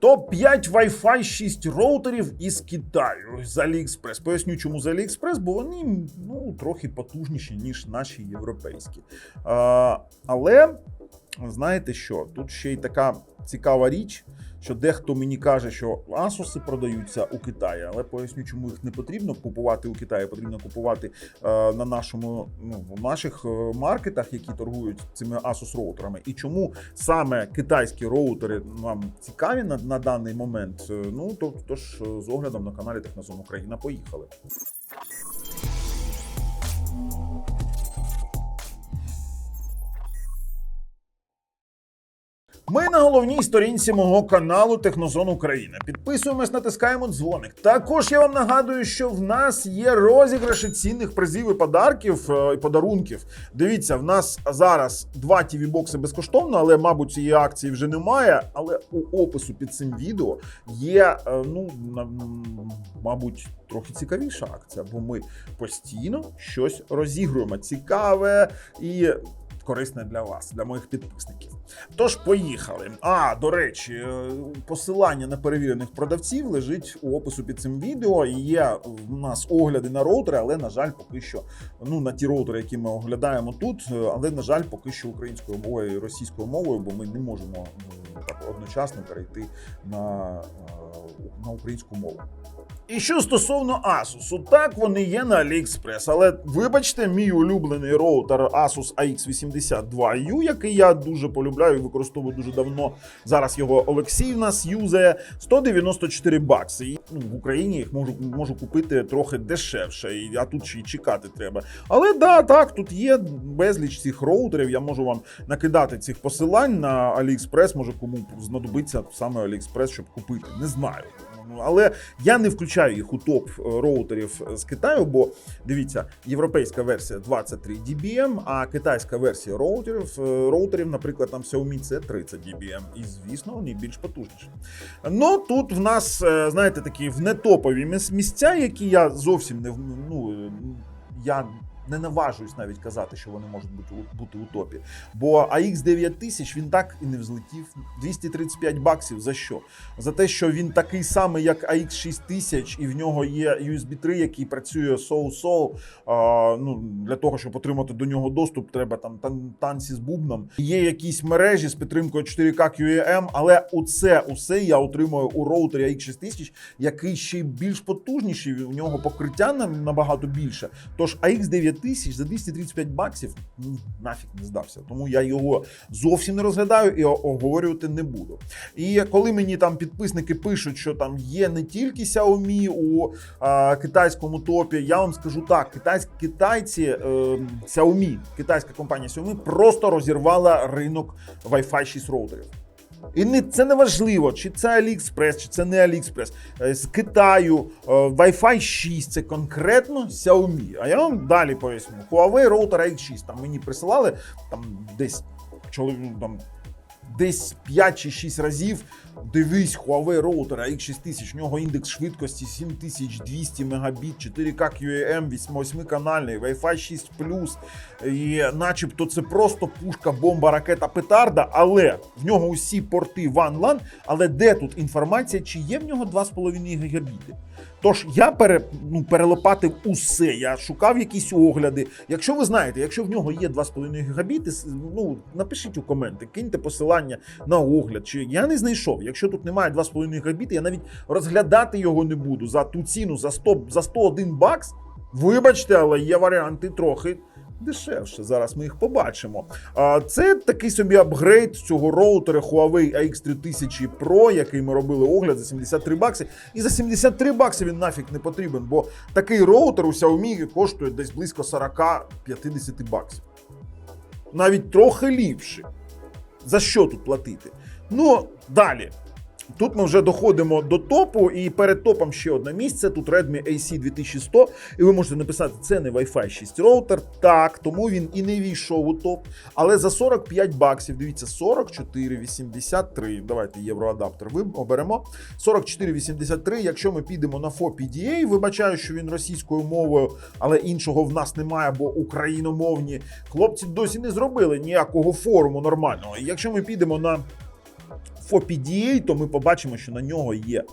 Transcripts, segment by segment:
Топ-5 Wi-Fi 6 роутерів із Китаю з AliExpress. Поясню, чому з AliExpress, бо вони ну, трохи потужніші, ніж наші європейські. А, але знаєте що? Тут ще й така цікава річ, що дехто мені каже, що Asus продаються у Китаї, але поясню, чому їх не потрібно купувати у Китаї, потрібно купувати е, на нашому ну, в наших е, маркетах, які торгують цими Asus роутерами, і чому саме китайські роутери нам цікаві на, на даний момент. Е, Ну то тож е, з оглядом на каналі Технозон Україна поїхали. Ми на головній сторінці мого каналу Технозон Україна. Підписуємось, натискаємо дзвоник. Також я вам нагадую, що в нас є розіграші цінних призів і подарків е, і подарунків. Дивіться, в нас зараз два тіві бокси безкоштовно, але мабуть цієї акції вже немає. Але у опису під цим відео є е, ну мабуть трохи цікавіша акція, бо ми постійно щось розігруємо цікаве і корисне для вас, для моїх підписників. Тож поїхали. А до речі, е, посилання на перевірених продавців лежить у опису під цим відео. Є в нас огляди на роутери, але на жаль, поки що ну на ті роутери, які ми оглядаємо тут, е, але на жаль, поки що українською мовою і російською мовою, бо ми не можемо ну, так одночасно перейти на, е, на українську мову. І що стосовно Asus, так вони є на AliExpress, але вибачте, мій улюблений роутер Asus AX82U, який я дуже полюбляю і використовую дуже давно. Зараз його Олексій в нас юзає 194 бакси. І, ну, в Україні їх можу, можу купити трохи дешевше, а тут ще й чекати треба. Але да, так, тут є безліч цих роутерів. Я можу вам накидати цих посилань на AliExpress, може кому знадобиться саме AliExpress, щоб купити. Не знаю. Ну, Але я не включаю їх у топ е, роутерів з Китаю, бо дивіться, європейська версія 23 dBm, а китайська версія роутерів, е, роутерів, наприклад, там Xiaomi це 30 dBm. І звісно, вони більш потужніші. Ну тут в нас, е, знаєте, такі внетопові міс- місця, які я зовсім не в- ну, я. Не наважуюсь навіть казати, що вони можуть бути бути у топі. Бо AX 9000 він так і не взлетів. 235 баксів за що? За те, що він такий самий, як AX 6000, і в нього є USB 3, який працює соу-соу. Ну, для того, щоб отримати до нього доступ, треба там тан- танці з бубном. Є якісь мережі з підтримкою 4К QEM, але усе, усе я отримую у роутері AX 6000, який ще більш потужніший. У нього покриття набагато більше. Тож AX 9000 за 235 баксів ні, нафіг не здався. Тому я його зовсім не розглядаю і оговорювати не буду. І коли мені там підписники пишуть, що там є не тільки Xiaomi у а, китайському топі, я вам скажу так: китайські китайці е, Xiaomi, китайська компанія Xiaomi просто розірвала ринок Wi-Fi 6 роутерів. І не це не важливо, чи це AliExpress, чи це не AliExpress. Е, З Китаю е, Wi-Fi 6 це конкретно Xiaomi. А я вам далі поясню. Huawei Router X6. Там мені присилали там десь чоловік ну, там. Десь 5 чи 6 разів. Дивись Huawei роутер X6000, у нього індекс швидкості 7200 мегабіт, 4К QAM, 8-канальний, Wi-Fi 6 і начебто це просто пушка, бомба, ракета, петарда, але в нього усі порти One LAN, але де тут інформація, чи є в нього 2,5 гігабіти? Тож я пере, ну, перелопатив усе. Я шукав якісь огляди. Якщо ви знаєте, якщо в нього є 2,5 гігабіти, ну напишіть у коменти, киньте посилання на огляд. Чи я не знайшов. Якщо тут немає 2,5 гігабіти, я навіть розглядати його не буду за ту ціну за 100, за 101 бакс. Вибачте, але є варіанти трохи. Дешевше, зараз ми їх побачимо. А це такий собі апгрейд цього роутера Huawei AX3000 Pro, який ми робили огляд за 73 бакси. І за 73 бакси він нафіг не потрібен, бо такий роутер у Xiaomi коштує десь близько 40-50 баксів. Навіть трохи ліпше. За що тут платити? Ну, далі. Тут ми вже доходимо до топу, і перед топом ще одне місце. Тут Redmi AC 2100. І ви можете написати, це не Wi-Fi 6 роутер. Так, тому він і не війшов у топ. Але за 45 баксів, дивіться, 44,83. Давайте євроадаптер оберемо. 44,83. Якщо ми підемо на FOPDA, вибачаю, що він російською мовою, але іншого в нас немає, бо україномовні хлопці досі не зробили ніякого форуму нормального. І якщо ми підемо на FOPDA, то ми побачимо, що на нього є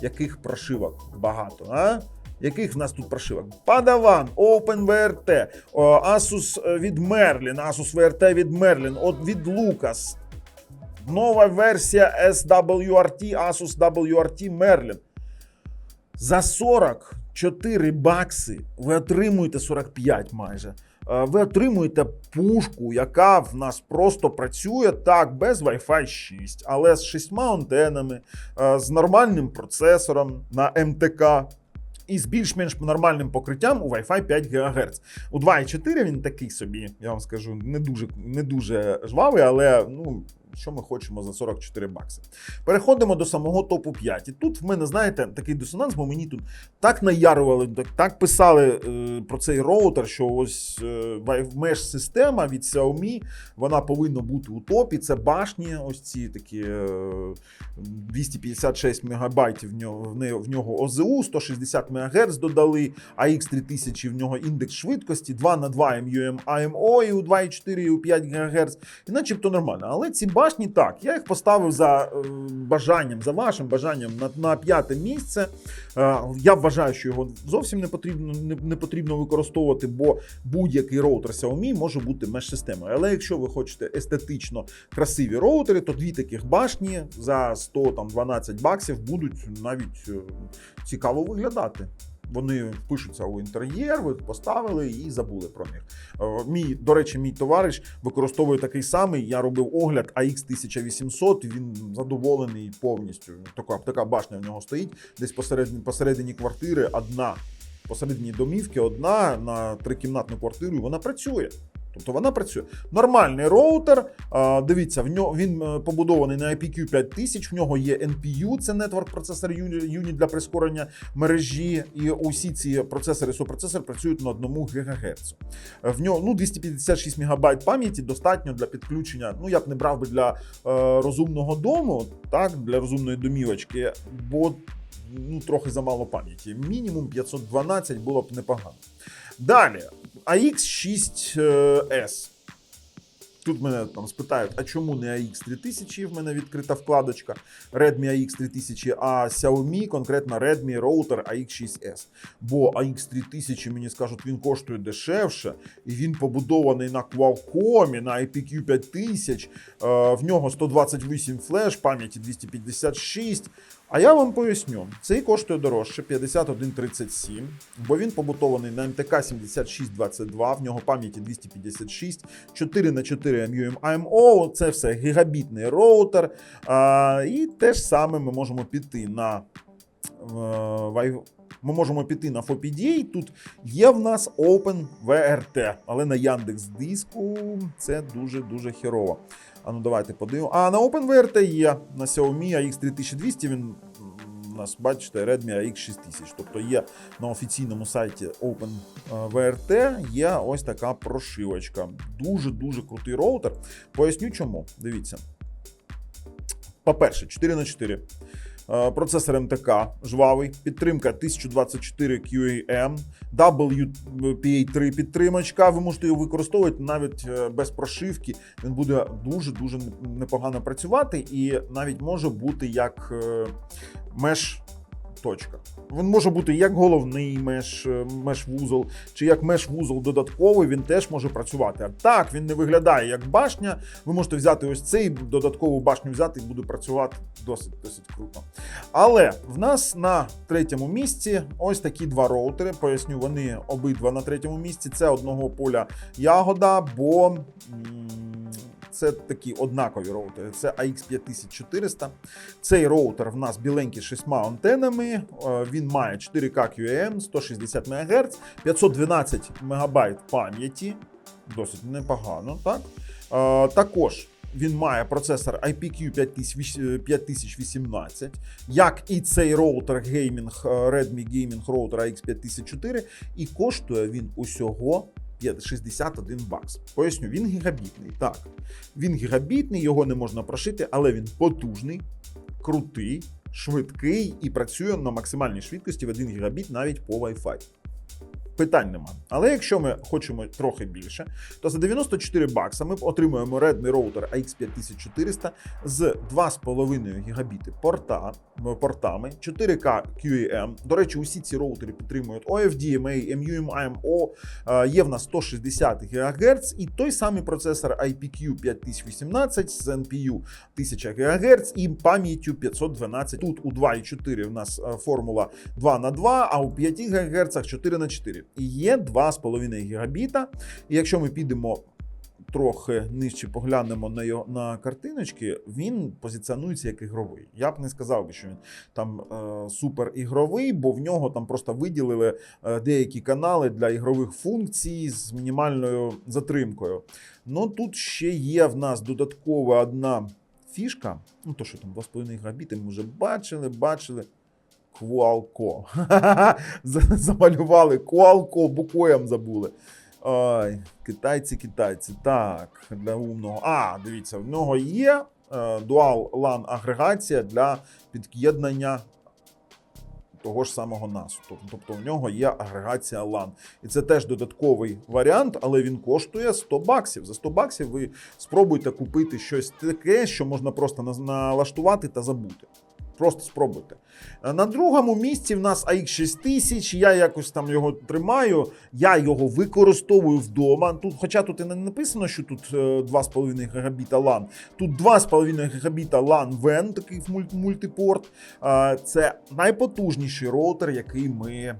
яких прошивок багато. А? Яких в нас тут прошивок? Padawan, OpenVRT, Asus від Merlin, Asus VRT від Merlin, от від Lucas. Нова версія SWRT, Asus WRT Merlin. За 44 бакси ви отримуєте 45 майже. Е, Ви отримуєте пушку, яка в нас просто працює так, без Wi-Fi 6, але з шістьма антенами, е, з нормальним процесором на МТК. І з більш-менш нормальним покриттям у Wi-Fi 5 ГГц. У 2.4 він такий собі, я вам скажу, не дуже, не дуже жвавий, але ну, що ми хочемо за 44 бакси. Переходимо до самого топу 5. І тут в мене, знаєте, такий дисонанс, бо мені тут так наярували, так, так писали е, про цей роутер, що ось е, система від Xiaomi, вона повинна бути у топі. Це башні, ось ці такі е, 256 мегабайтів в нього, в нього, в нього ОЗУ, 160 МГц додали, AX 3000 в нього індекс швидкості, 2 на 2 MUM AMO і у 2,4 і у 5 ГГц. І начебто нормально. Але ці башні так, я їх поставив за е, бажанням, за вашим бажанням на, на п'яте місце. Е, я вважаю, що його зовсім не потрібно, не, не потрібно використовувати, бо будь-який роутер Xiaomi може бути меш-системою. Але якщо ви хочете естетично красиві роутери, то дві таких башні за 112 баксів будуть навіть е, цікаво виглядати. Вони пишуться у інтер'єр, ви поставили і забули про них. Е, Мій, до речі, мій товариш використовує такий самий. Я робив огляд AX 1800, і він задоволений повністю. Така, така башня в нього стоїть десь посередині, посередині квартири одна. Посередині домівки одна на трикімнатну квартиру, вона працює. Тобто вона працює. Нормальний роутер. Дивіться, в нього він е, побудований на IPQ 5000, в нього є NPU, це Network Processor Unit для прискорення мережі. І усі ці процесори супроцесори працюють на 1 ГГц. В нього ну, 256 МБ пам'яті достатньо для підключення. Ну, я б не брав би для е, розумного дому, так, для розумної домівочки, бо ну, трохи замало пам'яті. Мінімум 512 було б непогано. Далі, AX6S. Тут мене там спитають, а чому не AX 3000? В мене відкрита вкладочка Redmi AX 3000, а Xiaomi, конкретно Redmi Router AX6S. Бо AX 3000, мені скажуть, він коштує дешевше, і він побудований на Qualcomm, на IPQ 5000. Е, В нього 128 флеш, пам'яті 256. А я вам поясню, цей коштує дорожче 51,37, бо він побутований на МТК 7622, в нього пам'яті 256, 4 на 4 MUM AMO, це все гігабітний роутер. А, і те ж саме ми можемо піти на е, ми можемо піти на FOPDA. Тут є в нас OpenVRT, але на Яндекс Диску це дуже дуже херово. А ну давайте подивимо. А на OpenVRT є на Xiaomi AX3200. Він у нас, бачите, Redmi AX6000. Тобто є на офіційному сайті OpenVRT є ось така прошивочка. Дуже дуже крутий роутер. Поясню чому. Дивіться. По-перше, 4 на 4 Е, Процесор МТК жвавий, підтримка 1024 QAM, WPA3 підтримочка. Ви можете його використовувати навіть е, без прошивки. Він буде дуже дуже непогано працювати і навіть може бути як е, меш. Точка. Він може бути як головний меш, е, меш-вузол, чи як меш-вузол додатковий, він теж може працювати. А так, він не виглядає як башня. Ви можете взяти ось цей додаткову башню взяти і буде працювати досить досить круто. Але в нас на третьому місці ось такі два роутери. Поясню, вони обидва на третьому місці. Це одного поля ягода, бо. Це такі однакові роутери. Це AX5400. Цей роутер в нас біленький з шістьма антенами. Е, Він має 4К QAM, 160 МГц, 512 МБ пам'яті. Досить непогано, так? Е, Також він має процесор IPQ 5018, як і цей роутер геймінг е, Redmi Gaming Router AX5004, і коштує він усього 5 61 бакс. Поясню, він гігабітний. Так, він гігабітний, його не можна прошити, але він потужний, крутий, швидкий і працює на максимальній швидкості в 1 гігабіт навіть по Wi-Fi. Питань нема. Але якщо ми хочемо трохи більше, то за 94 бакса ми отримуємо Redmi роутер AX5400 з 2,5 гігабіти порта, портами, 4К QEM. До речі, усі ці роутери підтримують OFDMA, MUMIMO, е, є в нас 160 ГГц і той самий процесор IPQ 5018 з NPU 1000 ГГц і пам'яттю 512. Тут у 2.4 в нас е, формула 2 на 2, а у 5 ГГц 4 на 4. І є 2,5 гігабіта. І якщо ми підемо трохи нижче поглянемо на його на картиночки, він позиціонується як ігровий. Я б не сказав би, що він там е, супер ігровий, бо в нього там просто виділили е, деякі канали для ігрових функцій з мінімальною затримкою. Ну тут ще є в нас додаткова одна фішка. Ну то, що там 2,5 гігабіти, ми вже бачили, бачили. Квалко. Замалювали Квалко, буквоєм забули. Ой, китайці, китайці. Так, для умного. А, дивіться, в нього є е, Dual LAN агрегація для під'єднання того ж самого. Тобто, тобто в нього є агрегація LAN. І це теж додатковий варіант, але він коштує 100 баксів. За 100 баксів ви спробуйте купити щось таке, що можна просто налаштувати та забути. Просто спробуйте. Е, На другому місці в нас AX6000. Я якось там його тримаю. Я його використовую вдома. Тут, хоча тут і не написано, що тут е, 2,5 гігабіта LAN. Тут 2,5 гігабіта LAN WAN, такий муль- мультипорт. Е, Це найпотужніший роутер, який ми е,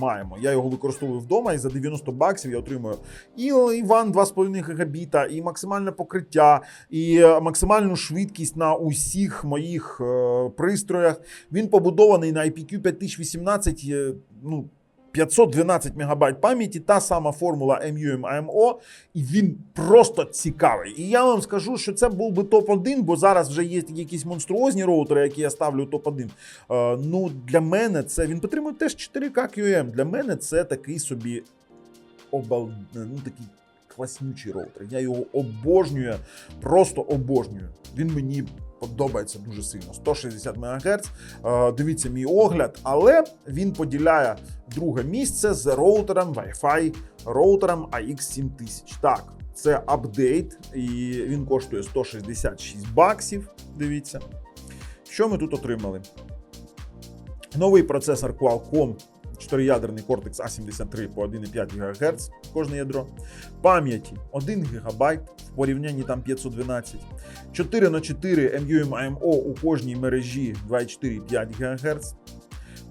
маємо. Я його використовую вдома, і за 90 баксів я отримую і WAN 2,5 гігабіта, і максимальне покриття, і е, максимальну швидкість на усіх моїх е, пристроях. Він побудований на IPQ 5018, е, ну. 512 МБ пам'яті, та сама формула MUMIMO, і він просто цікавий. І я вам скажу, що це був би топ-1, бо зараз вже є якісь монструозні роутери, які я ставлю топ-1. Е, ну, для мене це він підтримує теж 4К QM. Для мене це такий собі обал... ну, такий класнючий роутер. Я його обожнюю, просто обожнюю. Він мені подобається дуже сильно. 160 МГц. Е, Дивіться мій огляд, але він поділяє друге місце з роутером Wi-Fi, роутером AX7000. Так, це апдейт, і він коштує 166 баксів. Дивіться. Що ми тут отримали? Новий процесор Qualcomm 4-ядерний Cortex A73 по 1,5 ГГц кожне ядро. Пам'яті 1 ГБ в порівнянні там 512. 4 на 4 MUMIMO у кожній мережі 2,4-5 ГГц.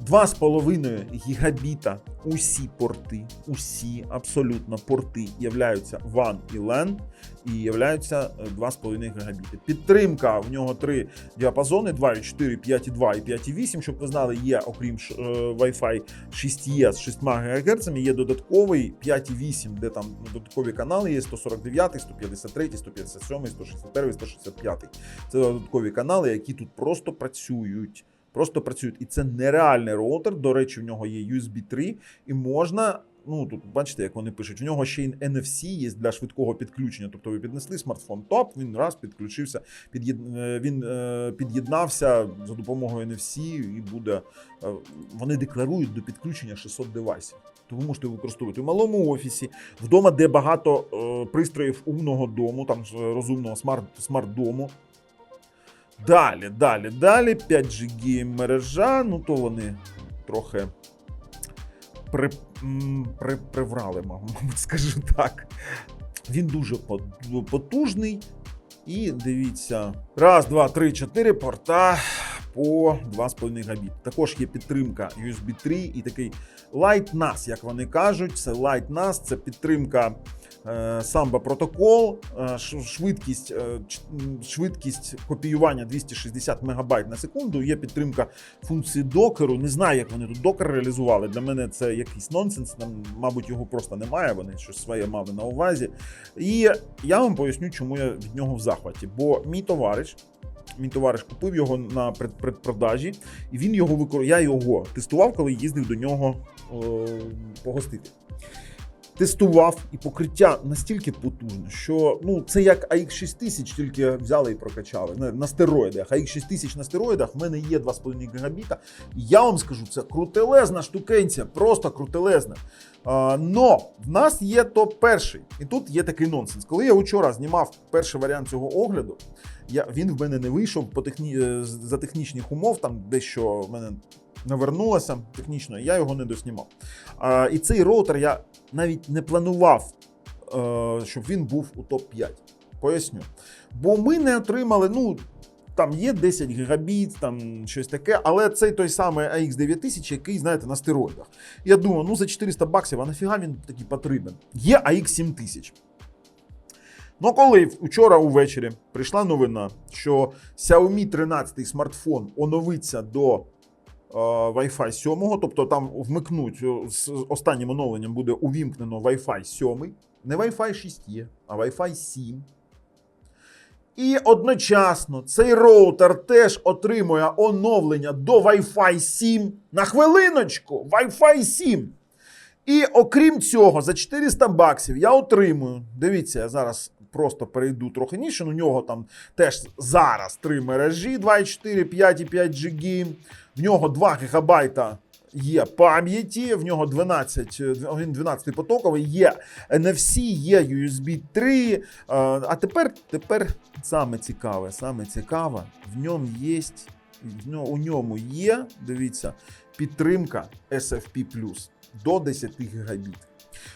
2,5 гігабіта усі порти, усі абсолютно порти являються WAN і LAN і являються е, 2,5 гігабіти. Підтримка в нього три діапазони: 2,4, 5,2 і 5,8. Щоб ви знали, є окрім е, Wi-Fi 6E з 6 ГГц, є додатковий 5,8, де там додаткові канали є 149, 153, 157, 161, 165. Це додаткові канали, які тут просто працюють. Просто працюють. І це нереальний роутер. До речі, в нього є USB 3, і можна. Ну тут бачите, як вони пишуть. У нього ще й NFC є для швидкого підключення. Тобто ви піднесли смартфон топ, він раз підключився, під'єд... е, він е, під'єднався за допомогою NFC і буде. е, Вони декларують до підключення 600 девайсів. То ви можете використовувати в малому офісі, вдома, де багато е, пристроїв умного дому, там розумного смарт, смарт-дому. Далі, далі, далі. 5G мережа. Ну то вони трохи при, при, приврали, мабуть, скажу так. Він дуже потужний. І дивіться, раз, два, три, чотири порта по 2,5 габіт. Також є підтримка USB 3 і такий Light NAS, як вони кажуть. Це Light NAS, це підтримка е, Samba протокол, е, швидкість, е, швидкість копіювання 260 МБ на секунду. Є підтримка функції докеру. Не знаю, як вони тут докер реалізували. Для мене це якийсь нонсенс. Там, мабуть, його просто немає. Вони щось своє мали на увазі. І я вам поясню, чому я від нього в захваті. Бо мій товариш. Мій товариш купив його на пред- предпродажі, і він його викор... Я його тестував, коли їздив до нього е, погостити. Тестував, і покриття настільки потужне, що ну це як AX6000, тільки взяли і прокачали на, на стероїдах. AX6000 на стероїдах в мене є 2,5 гігабіта. Я вам скажу, це крутелезна штукенця, просто крутелезна. Но в нас є топ перший, і тут є такий нонсенс. Коли я вчора знімав перший варіант цього огляду, я, він в мене не вийшов по техні, е, за технічних умов, там дещо в мене навернулося технічно, я його не доснімав. А, і цей роутер я навіть не планував, е, щоб він був у топ-5. Поясню. Бо ми не отримали, ну. Там є 10 гігабіт, там щось таке, але цей той самий AX9000, який, знаєте, на стероїдах. Я думаю, ну за 400 баксів, а нафіга він такий потрібен? Є AX7000. Ну, коли вчора увечері прийшла новина, що Xiaomi 13 смартфон оновиться до Wi-Fi 7, тобто там вмикнуть з останнім оновленням буде увімкнено Wi-Fi 7, не Wi-Fi 6 є, а Wi-Fi 7. І одночасно цей роутер теж отримує оновлення до Wi-Fi 7 на хвилиночку. Wi-Fi 7. І окрім цього, за 400 баксів я отримую. Дивіться, я зараз просто перейду трохи ніше. У нього там теж зараз три мережі: 2,4, 5 і 5 GB. В нього 2 гігабайта є пам'яті, в нього 12, е, він 12 потоковий, є NFC, є USB 3. е, А тепер, тепер саме цікаве, саме цікаве, в ньому є, у ньому є, дивіться, підтримка SFP+, до 10 гігабіт.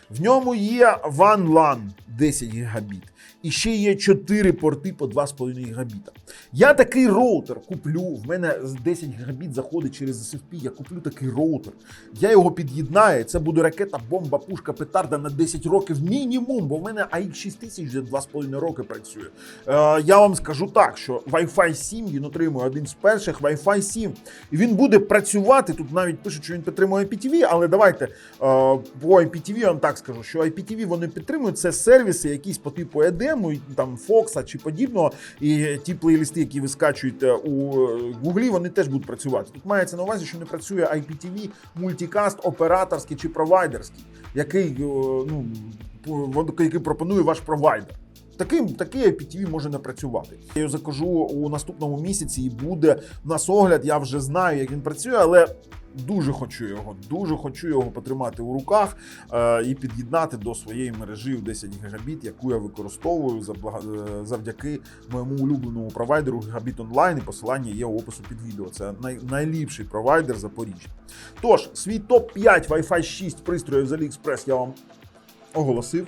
В ньому є WAN LAN 10 гігабіт. І ще є 4 порти по 2,5 гігабіта. Я такий роутер куплю. В мене 10 гігабіт заходить через SFP. Я куплю такий роутер. Я його під'єднаю. Це буде ракета, бомба, пушка, петарда на 10 років мінімум, бо в мене AX6000 вже 2,5 роки працює. Е, я вам скажу так, що Wi-Fi 7 він отримує один з перших Wi-Fi 7. І він буде працювати. Тут навіть пишуть, що він підтримує IPTV, але давайте е, по IPTV вам так скажу, що IPTV вони підтримують це сервіси, якісь по типу Едему, там Фокса чи подібного. І ті плейлисти, які ви скачуєте у Гуглі, вони теж будуть працювати. Тут мається на увазі, що не працює IPTV, мультикаст, операторський чи провайдерський, який, е, ну, який пропонує ваш провайдер. Таким такий IPTV може не працювати. Я його закажу у наступному місяці, і буде у нас огляд. Я вже знаю, як він працює, але дуже хочу його, дуже хочу його потримати у руках е, і під'єднати до своєї мережі в 10 гігабіт, яку я використовую е, завдяки моєму улюбленому провайдеру Гігабіт Онлайн. І посилання є у опису під відео. Це най- найліпший провайдер Запоріжжя. Тож, свій топ 5 Wi-Fi 6 пристроїв з AliExpress я вам оголосив.